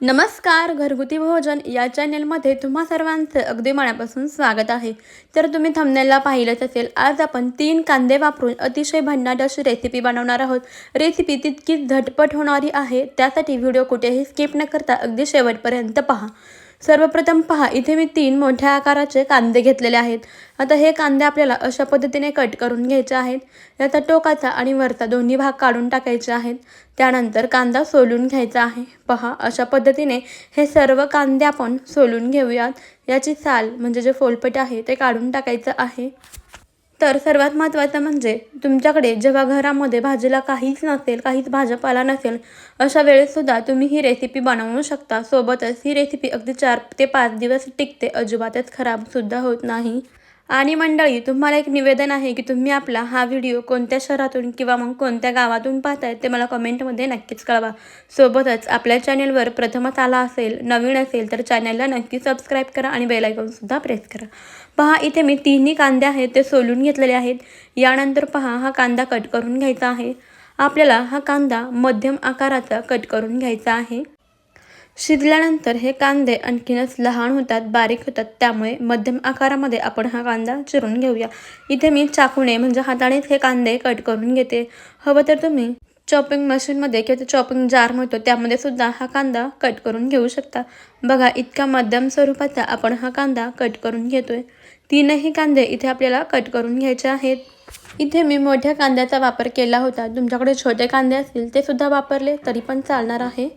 नमस्कार घरगुती भोजन या चॅनेलमध्ये तुम्हा सर्वांचं अगदी मनापासून स्वागत आहे. तर तुम्ही थंबनेलला पाहिलंच असेल आज आपण तीन कांदे वापरून अतिशय भन्नाट अशी रेसिपी बनवणार आहोत. रेसिपी तितकीच झटपट होणारी आहे त्यासाठी व्हिडिओ कुठेही स्किप न करता अगदी शेवटपर्यंत पहा. सर्वप्रथम पहा इथे मी तीन मोठ्या आकाराचे कांदे घेतलेले आहेत. आता हे कांदे आपल्याला अशा पद्धतीने कट करून घ्यायचे आहेत. याचा टोकाचा आणि वरचा दोन्ही भाग काढून टाकायचे आहेत. त्यानंतर कांदा सोलून घ्यायचा आहे. पहा अशा पद्धतीने हे सर्व कांदे आपण सोलून घेऊयात. याची साल म्हणजे जे फोलपट आहे ते काढून टाकायचं आहे. तर सर्वात महत्त्वाचं म्हणजे तुमच्याकडे जेव्हा घरामध्ये भाजीला काहीच नसेल काहीच भाजीपाला नसेल अशा वेळेससुद्धा तुम्ही ही रेसिपी बनवू शकता. सोबतच ही रेसिपी अगदी चार ते पाच दिवस टिकते. अजिबातच खराबसुद्धा होत नाही. आणि मंडळी तुम्हाला एक निवेदन आहे की तुम्ही आपला हा व्हिडिओ कोणत्या शहरातून किंवा मग कोणत्या गावातून पाहताय ते मला कमेंटमध्ये नक्कीच कळवा. सोबतच आपल्या चॅनेलवर प्रथमच आला असेल नवीन असेल तर चॅनलला नक्की सबस्क्राईब करा आणि बेलायकॉनसुद्धा प्रेस करा. पहा इथे मी तिन्ही कांदे आहेत ते सोलून घेतलेले आहेत. यानंतर पहा हा कांदा कट करून घ्यायचा आहे. आपल्याला हा कांदा मध्यम आकाराचा कट करून घ्यायचा आहे. शिजल्यानंतर हे कांदे आणखीनच लहान होतात बारीक होतात. त्यामुळे मध्यम आकारामध्ये आपण हा कांदा चिरून घेऊया. इथे मी चाकूने म्हणजे हातानेच हे कांदे कट करून घेते. हवं तर तुम्ही चॉपिंग मशीनमध्ये किंवा चॉपिंग जार मिळतो त्यामध्ये सुद्धा हा कांदा कट करून घेऊ शकता. बघा इतका मध्यम स्वरूपाचा आपण हा कांदा कट करून घेतोय. तीनही कांदे इथे आपल्याला कट करून घ्यायचे आहेत. इथे मी मोठ्या कांद्याचा वापर केला होता. तुमच्याकडे छोटे कांदे असतील ते सुद्धा वापरले तरी पण चालणार आहे.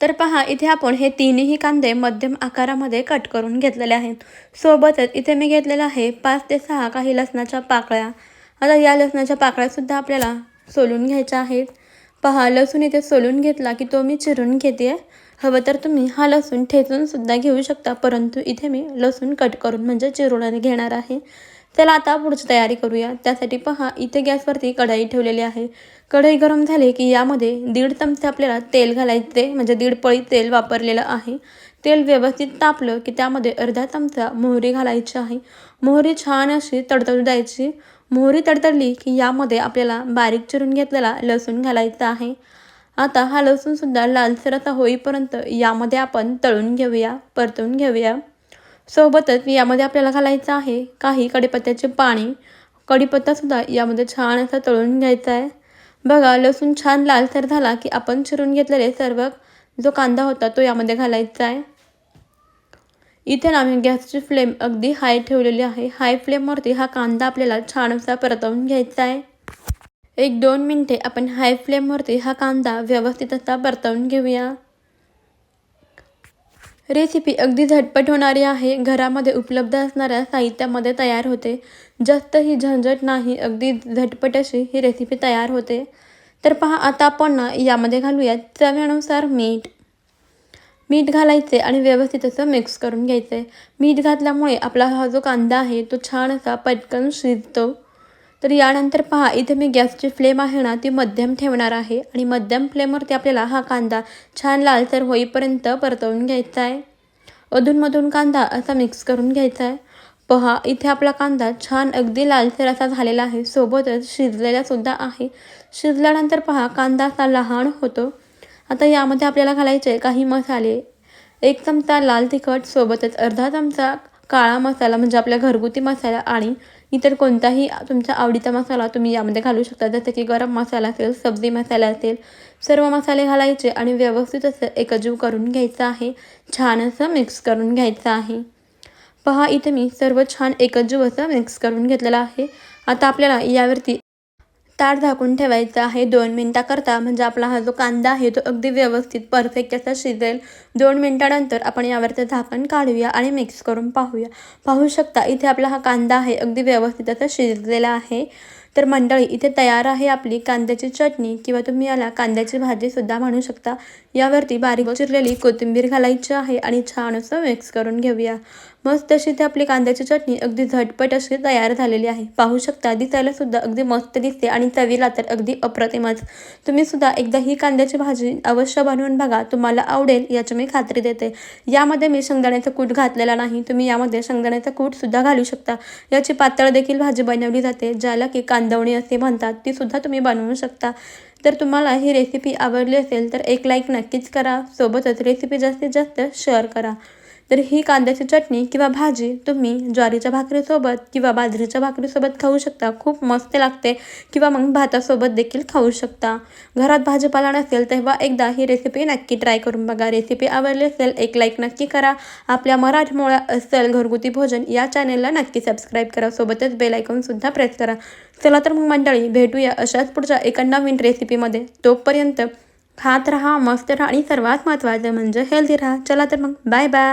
तर पहा इथे आपण हे तिन्ही कांदे मध्यम आकारामध्ये कट करून घेतलेले आहेत. सोबतच इथे मी घेतलेलं आहे पाच ते सहा काही लसणाच्या पाकळ्या. आता या लसणाच्या पाकळ्यासुद्धा आपल्याला सोलून घ्यायच्या आहेत. पहा लसूण इथे सोलून घेतला की तो मी चिरून घेते हवं तर तुम्ही हा लसूण ठेचूनसुद्धा घेऊ शकता परंतु इथे मी लसूण कट करून म्हणजे चिरून घेणार आहे. चला आता पुढची तयारी करूया. त्यासाठी पहा इथे गॅसवरती कढाई ठेवलेली आहे. कढई गरम झाली की यामध्ये दीड चमचे आपल्याला तेल घालायचे म्हणजे दीड पळी तेल वापरलेलं आहे. तेल व्यवस्थित तापलं की त्यामध्ये अर्धा चमचा मोहरी घालायची आहे. मोहरी छान अशी तडतडू द्यायची. मोहरी तडतडली की यामध्ये आपल्याला बारीक चिरून घेतलेला लसूण घालायचा आहे. आता हा लसूणसुद्धा लालसर आता होईपर्यंत यामध्ये आपण तळून घेऊया परतून घेऊया. सोबतच यामध्ये आपल्याला घालायचं आहे काही कडीपत्त्याचे पाणी. कढीपत्तासुद्धा यामध्ये छान असा तळून घ्यायचा आहे. बघा लसूण छान लालसर झाला की आपण चिरून घेतलेले सर्व जो कांदा होता तो यामध्ये घालायचा आहे. इथे ना मी गॅसची फ्लेम अगदी हाय ठेवलेली आहे. हाय फ्लेमवरती हा कांदा आपल्याला छान असा परतवून घ्यायचा आहे. एक दोन मिनटे आपण हाय फ्लेमवरती हा कांदा व्यवस्थित असा परतवून घेऊया. रेसिपी अगदी झटपट होणारी आहे. घरामध्ये उपलब्ध असणाऱ्या साहित्यामध्ये तयार होते. जास्त ही झंझट नाही अगदी झटपट अशी ही रेसिपी तयार होते. तर पहा आता आपण यामध्ये घालूया चव्यानुसार मीठ. मीठ घालायचे आणि व्यवस्थित असं मिक्स करून घ्यायचं. आहे मीठ घातल्यामुळे आपला हा जो कांदा आहे तो छान असा पटकन शिजतो. तर यानंतर पहा इथे मी गॅसची फ्लेम आहे ना ती मध्यम ठेवणार आहे. आणि मध्यम फ्लेमवरती आपल्याला हा कांदा छान लालसर होईपर्यंत परतवून घ्यायचा आहे. अधूनमधून कांदा असा मिक्स करून घ्यायचा आहे. पहा इथे आपला कांदा छान अगदी लालसर असा झालेला आहे. सोबतच शिजलेलासुद्धा आहे. शिजल्यानंतर पहा कांदा असा लहान होतो. आता यामध्ये आपल्याला घालायचे काही मसाले. एक चमचा लाल तिखट सोबतच अर्धा चमचा काळा मसाला म्हणजे आपल्या घरगुती मसाला आणि इतर कोणताही तुमच्या आवडीचा मसाला तुम्ही यामध्ये घालू शकता. जसं की गरम मसाला असेल सब्जी मसाला असेल सर्व मसाले घालायचे आणि व्यवस्थित असं एकजीव करून घ्यायचं आहे. छान असं मिक्स करून घ्यायचं आहे. पहा इथे मी सर्व छान एकजीव असं मिक्स करून घेतलेलं आहे. आता आपल्याला यावरती तार झाकून ठेवायचं आहे. दोन मिनटाकरता म्हणजे आपला हा जो कांदा आहे तो अगदी व्यवस्थित परफेक्ट असा शिजेल. दोन मिनटानंतर आपण यावरचं झाकण काढूया आणि मिक्स करून पाहूया. पाहू शकता इथे आपला हा कांदा आहे अगदी व्यवस्थित असा शिजलेला आहे. तर मंडळी इथे तयार आहे आपली कांद्याची चटणी किंवा तुम्ही याला कांद्याची भाजीसुद्धा म्हणू शकता. यावरती बारीक चिरलेली कोथिंबीर घालायची आहे आणि छान असं मिक्स करून घेऊया. मस्त अशी ते आपली कांद्याची चटणी अगदी झटपट अशी तयार झालेली आहे. पाहू शकता दिसायला सुद्धा अगदी मस्त दिसते आणि चवीला तर अगदी अप्रतिमच. तुम्ही सुद्धा एकदा ही कांद्याची भाजी अवश्य बनवून बघा. तुम्हाला आवडेल याची मी खात्री देते. यामध्ये मी शेंगदाण्याचा कूट घातलेला नाही. तुम्ही यामध्ये शेंगदाण्याचा कूटसुद्धा घालू शकता. याची पातळ देखील भाजी बनवली जाते ज्याला की बांधवणी असे म्हणतात ती सुद्धा तुम्ही बनवू शकता. तर तुम्हाला ही रेसिपी आवडली असेल तर एक लाईक नक्कीच करा. सोबतच रेसिपी जास्तीत जास्त शेअर करा. तर ही कांद्याची चटणी किंवा भाजी तुम्ही ज्वारीच्या भाकरीसोबत किंवा बाजरीच्या भाकरीसोबत खाऊ शकता. खूप मस्त लागते किंवा मग भातासोबत देखील खाऊ शकता. घरात भाजीपाला नसेल तेव्हा एकदा ही रेसिपी नक्की ट्राय करून बघा. रेसिपी आवडली असेल एक लाईक नक्की करा. आपल्या मराठमोळा असेल घरगुती भोजन या चॅनेलला नक्की सबस्क्राईब करा. सोबतच बेल आयकॉनसुद्धा प्रेस करा. चला तर मग मंडळी भेटूया अशाच पुढच्या एका नवीन रेसिपीमध्ये तोपर्यंत खात राहा मस्त राहा आणि सर्वात महत्त्वाचं म्हणजे हेल्दी राहा. चला तर मग बाय बाय